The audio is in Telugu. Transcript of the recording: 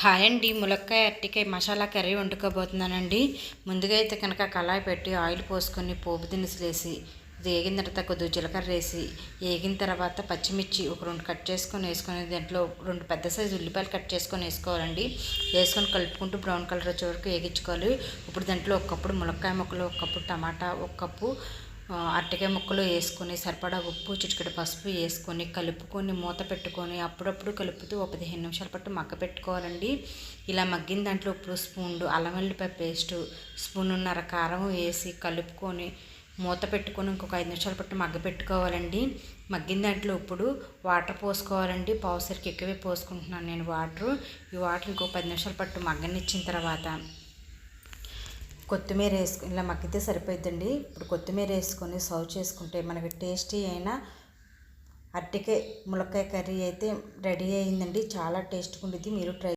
హాయ్ అండి. ములక్కాయ అట్టికాయ మసాలా కర్రీ వండుకోబోతున్నానండి. ముందుగా అయితే కనుక కళాయి పెట్టి ఆయిల్ పోసుకొని పోపు దినుసులు వేసి వేగిన తర్వాత కొద్దిగా జీలకర్ర వేసి వేగిన తర్వాత పచ్చిమిర్చి ఒక రెండు కట్ చేసుకొని వేసుకొని దాంట్లో రెండు పెద్ద సైజు ఉల్లిపాయలు కట్ చేసుకొని వేసుకోవాలండి. వేసుకొని కలుపుకుంటూ బ్రౌన్ కలర్ వచ్చే వరకు వేగించుకోవాలి. ఇప్పుడు దాంట్లో ఒక కప్పుడు ములక్కాయ ముక్కలు ఒక కప్పు టమాటా ఒక కప్పు అరటికాయ ముక్కలు వేసుకొని సరిపడా ఉప్పు చిటికెడు పసుపు వేసుకొని కలుపుకొని మూత పెట్టుకొని అప్పుడప్పుడు కలుపుతూ ఒక పదిహేను నిమిషాల పాటు మగ్గ పెట్టుకోవాలండి. ఇలా మగ్గిన దాంట్లో ఉప్పు స్పూన్ అల్లం వెల్లిపాయ పేస్ట్ స్పూనున్నర కారం వేసి కలుపుకొని మూత పెట్టుకొని ఇంకొక ఐదు నిమిషాల పట్టు మగ్గ పెట్టుకోవాలండి. మగ్గిన దాంట్లో ఇప్పుడు వాటర్ పోసుకోవాలండి. పావుసరికి ఎక్కువే పోసుకుంటున్నాను నేను వాటర్. ఈ వాటర్ ఇంకో పది నిమిషాల పట్టు మగ్గనిచ్చిన తర్వాత కొత్తిమీర వేసుకుని ఇలా మగ్గితే సరిపోతుందండి ఇప్పుడు కొత్తిమీర వేసుకొని సర్వ్ చేసుకుంటే మనకి టేస్టీ అయిన అరటికాయ ములక్కాయ కర్రీ అయితే రెడీ అయిందండి. చాలా టేస్ట్గా ఉండేది మీరు ట్రై